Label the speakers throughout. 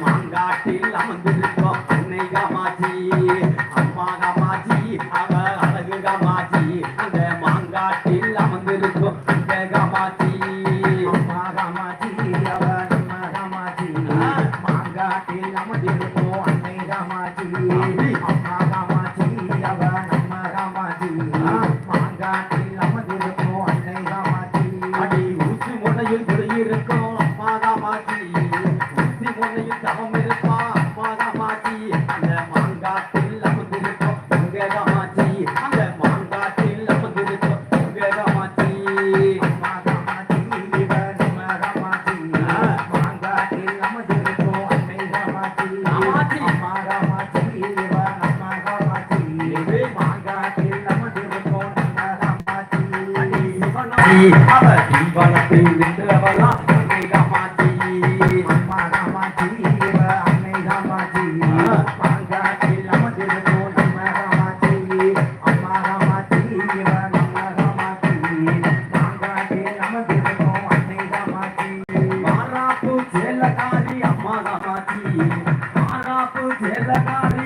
Speaker 1: மாங்காட்டில் அமர்ந்திருந்தோம் உன்னை அவ தீபனத்தில் நின்றவளா
Speaker 2: அம்மை காமாட்சி அம்மா காமாட்சி இவ
Speaker 1: அம்மை காமாட்சி மாங்காட்டில்
Speaker 2: நமது நம்ம காமாட்சி அம்மா காமாட்சி இவ நம்ம காமாட்சி மாங்காட்டில்
Speaker 1: நமது அம்மை காமாட்சி மாராப்பு செல்லக்காரி அம்மா காமாட்சி மாராப்பு செல்லக்காரி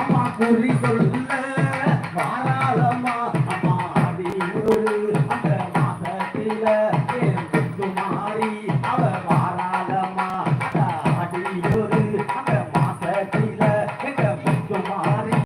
Speaker 2: அம்மா குறி
Speaker 1: சொல்லு